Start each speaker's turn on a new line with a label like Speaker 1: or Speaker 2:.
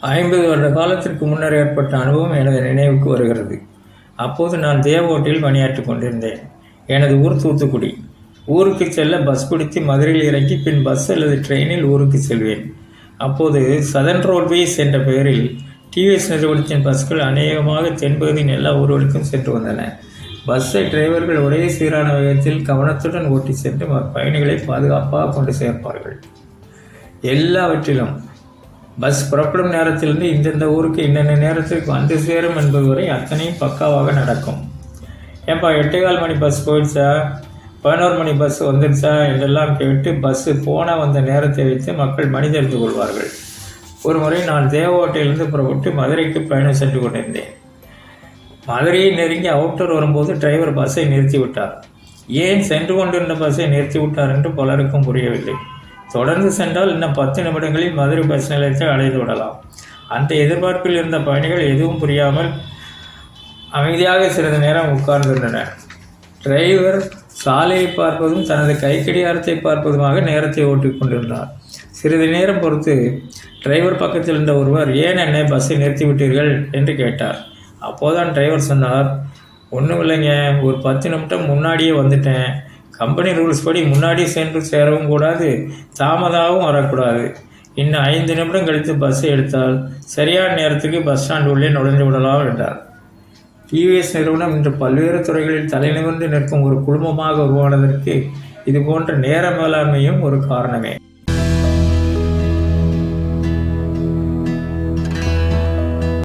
Speaker 1: ஐம்பது வருட காலத்திற்கு முன்னர் ஏற்பட்ட அனுபவம் எனது நினைவுக்கு வருகிறது. அப்போது நான் தேவோட்டில் பணியாற்றிக் கொண்டிருந்தேன். எனது ஊர் தூத்துக்குடி. ஊருக்கு செல்ல பஸ் பிடித்து மதுரையில் இறங்கி பின் பஸ் அல்லது ட்ரெயினில் ஊருக்கு செல்வேன். அப்போது சதன் ரோட்வேஸ் என்ற பெயரில் டிவிஎஸ் நிறுவனத்தின் பஸ்கள் அநேகமாக தென்பகுதியின் எல்லா ஊர்களுக்கும் சென்று வந்தன. பஸ்ஸை டிரைவர்கள் ஒரே சீரான வேகத்தில் கவனத்துடன் ஓட்டி சென்று ம- பயணிகளை பாதுகாப்பாக கொண்டு சேர்ப்பார்கள். எல்லாவற்றிலும் பஸ் புறப்படும் நேரத்திலிருந்து இந்தந்த ஊருக்கு இன்னென்ன நேரத்திற்கு வந்து சேரும் என்பது வரை அத்தனையும் பக்காவாக நடக்கும். ஏன்பா எட்டேகால் மணி பஸ் போயிடுச்சா? பதினோரு மணி பஸ் வந்துடுச்சா? என்றெல்லாம் கேட்டு பஸ்ஸு போன வந்த நேரத்தை வைத்து மக்கள் மணி தெரிந்து கொள்வார்கள். ஒரு முறை நான் தேவகோட்டையிலிருந்து புறப்பட்டு மதுரைக்கு பயணம் சென்று கொண்டிருந்தேன். மதுரையை நெருங்கி அவுட்டர் வரும்போது டிரைவர் பஸ்ஸை நிறுத்தி விட்டார் ஏன் சென்று கொண்டிருந்த பஸ்ஸை நிறுத்தி விட்டார் என்று பலருக்கும் புரியவில்லை. தொடர்ந்து சென்றால் இன்னும் பத்து நிமிடங்களில் மதுரை பஸ் நிலையத்தை அடைந்து விடலாம். அந்த எதிர்பார்ப்பில் இருந்த பயணிகள் எதுவும் புரியாமல் அமைதியாக சிறிது நேரம் உட்கார்ந்திருந்தனர். டிரைவர் சாலையை பார்ப்பதும் தனது கைக்கடியாரத்தை பார்ப்பதுமாக நேரத்தை ஓட்டிக் கொண்டிருந்தார். சிறிது நேரம் பொறுத்து டிரைவர் பக்கத்தில் இருந்த ஒருவர் ஏன் என்னை பஸ்ஸை நிறுத்திவிட்டீர்கள்? என்று கேட்டார். அப்போதான் டிரைவர் சொன்னார் ஒன்றும் இல்லைங்க ஒரு பத்து நிமிடம் முன்னாடியே வந்துட்டேன். கம்பெனி ரூல்ஸ் படி முன்னாடி சென்று சேரவும் கூடாது தாமதாகவும் வரக்கூடாது. இன்னும் ஐந்து நிமிடம் கழித்து பஸ்ஸை எடுத்தால் சரியான நேரத்துக்கு பஸ் ஸ்டாண்ட் உள்ளே நுழைந்து விடலாம் என்றார். டிவிஎஸ் நிறுவனம் இன்று பல்வேறு துறைகளில் தலைநிமிர்ந்து நிற்கும் ஒரு குடும்பமாக உருவானதற்கு இது போன்ற நேர மேலாண்மையும் ஒரு காரணமே.